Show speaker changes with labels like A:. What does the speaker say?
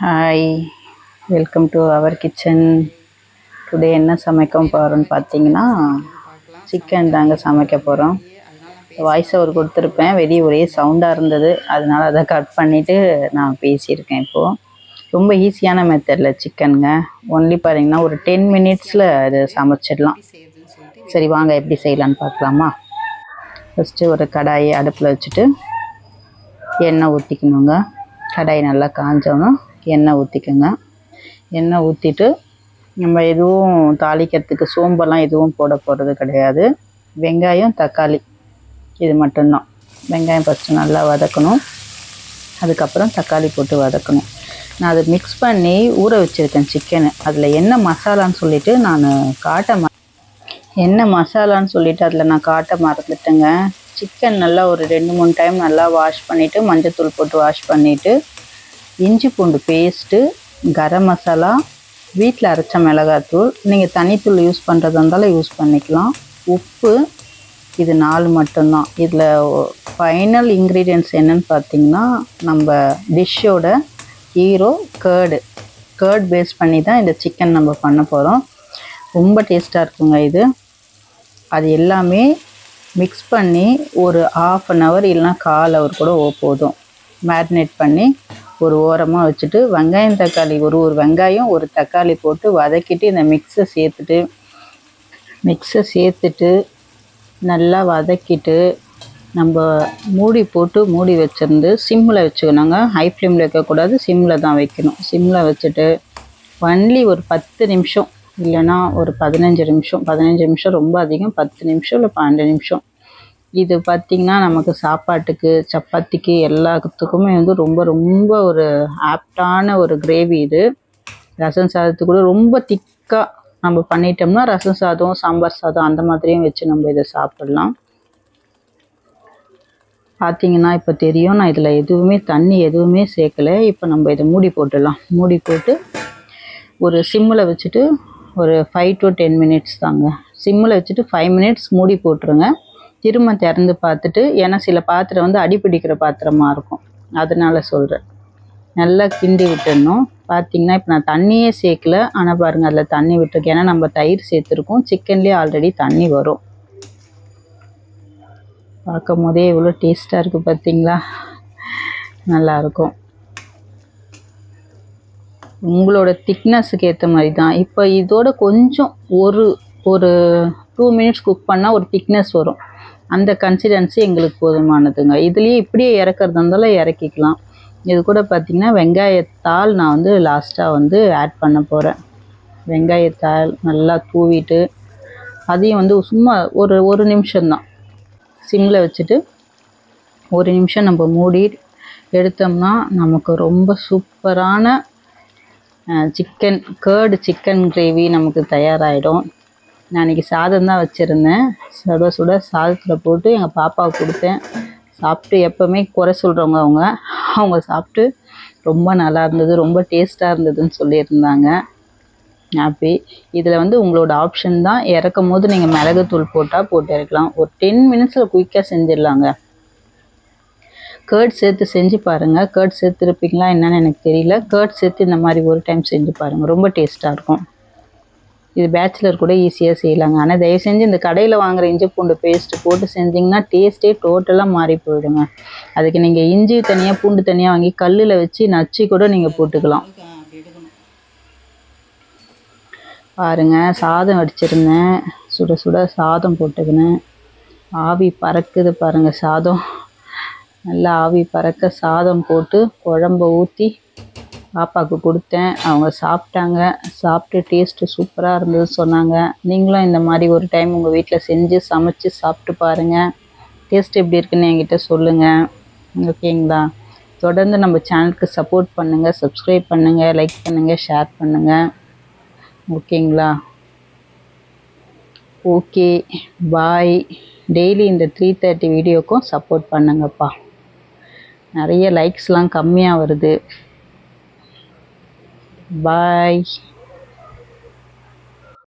A: Hi welcome to our kitchen today என்ன சமைக்க போகிறோன்னு பார்த்தீங்கன்னா சிக்கன் தாங்க சமைக்க போகிறோம் வாய்ஸ் அவர் கொடுத்துருப்பேன். வெளியே ஒரே சவுண்டாக இருந்தது. அதனால் அதை கட் பண்ணிவிட்டு நான் பேசியிருக்கேன் இப்போது ரொம்ப ஈஸியான மெத்தடில் சிக்கனுங்க ஒன்லி பார்த்தீங்கன்னா ஒரு டென் மினிட்ஸில் இது சமைச்சிடலாம். சரி வாங்க எப்படி செய்யலான்னு பார்க்கலாமா? ஃபஸ்ட்டு ஒரு கடாயை அடுப்பில் வச்சுட்டு எண்ணெய் ஊற்றிக்கணுங்க கடாய் நல்லா காஞ்சோன்னா எண்ணெய் ஊற்றிக்கோங்க எண்ணெய் ஊற்றிட்டு நம்ம எதுவும் தாளிக்கிறதுக்கு சோம்பெல்லாம் எதுவும் போட போகிறது கிடையாது. வெங்காயம் தக்காளி. இது மட்டும்தான். வெங்காயம் ஃபஸ்ட்டு நல்லா வதக்கணும். அதுக்கப்புறம் தக்காளி போட்டு வதக்கணும். நான் அதை மிக்ஸ் பண்ணி ஊற வச்சுருக்கேன் சிக்கனு அதில் என்ன மசாலான்னு சொல்லிவிட்டு நான் காட்ட ம என்ன மசாலான்னு சொல்லிவிட்டு அதில் நான் காட்ட மறந்துட்டேங்க. சிக்கன் நல்லா ஒரு ரெண்டு மூணு டைம் நல்லா வாஷ் பண்ணிவிட்டு மஞ்சத்தூள் போட்டு வாஷ் பண்ணிவிட்டு இஞ்சி பூண்டு பேஸ்ட்டு கரம் மசாலா வீட்டில் அரைச்ச மிளகாத்தூள். நீங்கள் தனித்தூள் யூஸ் பண்ணுறதா இருந்தாலும் யூஸ் பண்ணிக்கலாம். உப்பு இது நாலு மட்டும்தான். இதில் ஃபைனல் இன்க்ரீடியன்ட்ஸ் என்னன்னு பார்த்தீங்கன்னா நம்ம டிஷ்ஷோட ஹீரோ கேர்டு கேர்ட் பேஸ் பண்ணி தான் இந்த சிக்கன் நம்ம பண்ண போகிறோம் ரொம்ப டேஸ்ட்டாக இருக்குங்க இது. அது எல்லாமே மிக்ஸ் பண்ணி ஒரு ஆஃப் அன் ஹவர் இல்லைனா கால் ஹவர் கூட போதும். மேரினேட் பண்ணி ஒரு ஓரமாக வச்சுட்டு வெங்காயம் தக்காளி ஒரு ஒரு வெங்காயம் ஒரு தக்காளி போட்டு வதக்கிட்டு இந்த மிக்ஸை சேர்த்துட்டு மிக்ஸை சேர்த்துட்டு நல்லா வதக்கிட்டு நம்ம மூடி போட்டு மூடி வச்சுருந்து சிம்மில் வச்சுக்கணுங்க. ஹை ஃப்ளேமில் வைக்கக்கூடாது சிம்மில் தான் வைக்கணும். சிம்மில் வச்சுட்டு ஒன்லி ஒரு பத்து நிமிஷம் இல்லைன்னா ஒரு பதினஞ்சு நிமிஷம். பதினஞ்சு நிமிஷம் ரொம்ப அதிகம். பத்து நிமிஷம் இல்லை பன்னெண்டு நிமிஷம். இது பார்த்திங்கன்னா நமக்கு சாப்பாட்டுக்கு சப்பாத்திக்கு எல்லாத்துக்குமே வந்து ரொம்ப ரொம்ப ஒரு ஆப்டான ஒரு கிரேவி இது. ரசம் சாதத்துக்கு கூட ரொம்ப திக்காக நம்ம பண்ணிட்டோம்னா ரசம் சாதம் சாம்பார் சாதம் அந்த மாதிரியும் வச்சு நம்ம இதை சாப்பிட்லாம். பார்த்தீங்கன்னா இப்போ தெரியும் நான் இதில் எதுவுமே தண்ணி எதுவுமே சேர்க்கலை. இப்போ நம்ம இதை மூடி போட்டுடலாம். மூடி போட்டு ஒரு சிம்மில் வச்சுட்டு ஒரு ஃபைவ் டு டென் மினிட்ஸ் தாங்க. சிம்மில் வச்சுட்டு ஃபைவ் மினிட்ஸ் மூடி போட்டுருங்க. திரும்ப திறந்து பார்த்துட்டு ஏன்னா சில பாத்திரம் வந்து அடிப்பிடிக்கிற பாத்திரமாக இருக்கும். அதனால் சொல்கிறேன் நல்லா கிண்டி விட்டுடணும். பார்த்தீங்கன்னா இப்போ நான் தண்ணியே சேர்க்கல. ஆனால் பாருங்கள் அதில் தண்ணி விட்டுருக்கேன் ஏன்னா நம்ம தயிர் சேர்த்துருக்கோம். சிக்கன்லேயே ஆல்ரெடி தண்ணி வரும். பார்க்கும் போதே எவ்வளோ டேஸ்ட்டாக இருக்குது பார்த்தீங்களா நல்லாயிருக்கும் உங்களோட திக்னஸுக்கு ஏற்ற மாதிரி தான். இப்போ இதோட கொஞ்சம் ஒரு ஒரு டூ மினிட்ஸ் குக் பண்ணால் ஒரு திக்னஸ் வரும். அந்த கன்சிடென்சி எங்களுக்கு போதுமானதுங்க. இதுலேயே இப்படியே இறக்குறதா இருந்தாலும் இறக்கிக்கலாம். இது கூட பார்த்திங்கன்னா வெங்காயத்தால் நான் வந்து லாஸ்ட்டாக வந்து ஆட் பண்ண போகிறேன் வெங்காயத்தால் நல்லா தூவிட்டு அதையும் வந்து சும்மா ஒரு ஒரு நிமிஷம்தான். சிம்மில் வச்சுட்டு ஒரு நிமிஷம் நம்ம மூடி எடுத்தோம்னா நமக்கு ரொம்ப சூப்பரான சிக்கன் கேர்டு சிக்கன் கிரேவி நமக்கு தயாராகிடும் நான் இன்றைக்கி சாதம் தான் வச்சுருந்தேன். சுட சுட சாதத்தில் போட்டு எங்கள் பாப்பாவுக்கு கொடுத்தேன். சாப்பிட்டு எப்போவுமே குறை சொல்கிறவங்க அவங்க. அவங்க சாப்பிட்டு ரொம்ப நல்லா இருந்தது ரொம்ப டேஸ்ட்டாக இருந்ததுன்னு சொல்லியிருந்தாங்க. ஹாப்பி இதில் வந்து உங்களோட ஆப்ஷன் தான். இறக்கும் போது நீங்கள் மிளகுத்தூள் போட்டால் போட்டு இறக்கலாம். ஒரு டென் மினிட்ஸில் குயிக்காக செஞ்சிடலாங்க. கேர்ட் சேர்த்து செஞ்சு பாருங்கள் கேர்ட் சேர்த்துருப்பீங்களா என்னென்னு எனக்கு தெரியல. கேர்ட் சேர்த்து இந்த மாதிரி ஒரு டைம் செஞ்சு பாருங்கள் ரொம்ப டேஸ்ட்டாக இருக்கும். இது பேச்சுலர் கூட ஈஸியாக செய்யலாங்க. ஆனால் தயவு செஞ்சு இந்த கடையில் வாங்குகிற இஞ்சி பூண்டு பேஸ்ட்டு போட்டு செஞ்சிங்கன்னா டேஸ்ட்டே டோட்டலாக மாறி போயிடுங்க. அதுக்கு நீங்கள் இஞ்சி தனியாக பூண்டு தனியாக வாங்கி கல்லில் வச்சு நச்சு கூட நீங்கள் போட்டுக்கலாம். பாருங்கள் சாதம் வடிச்சிருந்தேன். சுட சுட சாதம் போட்டுக்கினேன். ஆவி பறக்குது பாருங்கள் சாதம். நல்லா ஆவி பறக்க சாதம் போட்டு குழம்ப ஊற்றி பாப்பாவுக்கு கொடுத்தேன். அவங்க சாப்பிட்டாங்க. சாப்பிட்டு டேஸ்ட்டு சூப்பராக இருந்தது சொன்னாங்க. நீங்களும் இந்த மாதிரி ஒரு டைம் உங்கள் வீட்டில் செஞ்சு சமைச்சு சாப்பிட்டு பாருங்கள் டேஸ்ட் எப்படி இருக்குன்னு என்கிட்ட சொல்லுங்கள் ஓகேங்களா தொடர்ந்து நம்ம சேனலுக்கு சப்போர்ட் பண்ணுங்கள் சப்ஸ்கிரைப் பண்ணுங்கள் லைக் பண்ணுங்கள் ஷேர் பண்ணுங்கள் ஓகேங்களா ஓகே பாய் டெய்லி இந்த த்ரீ தேர்ட்டி வீடியோக்கும் சப்போர்ட் பண்ணுங்கப்பா. நிறைய லைக்ஸ்லாம் கம்மியாக வருது. Bye.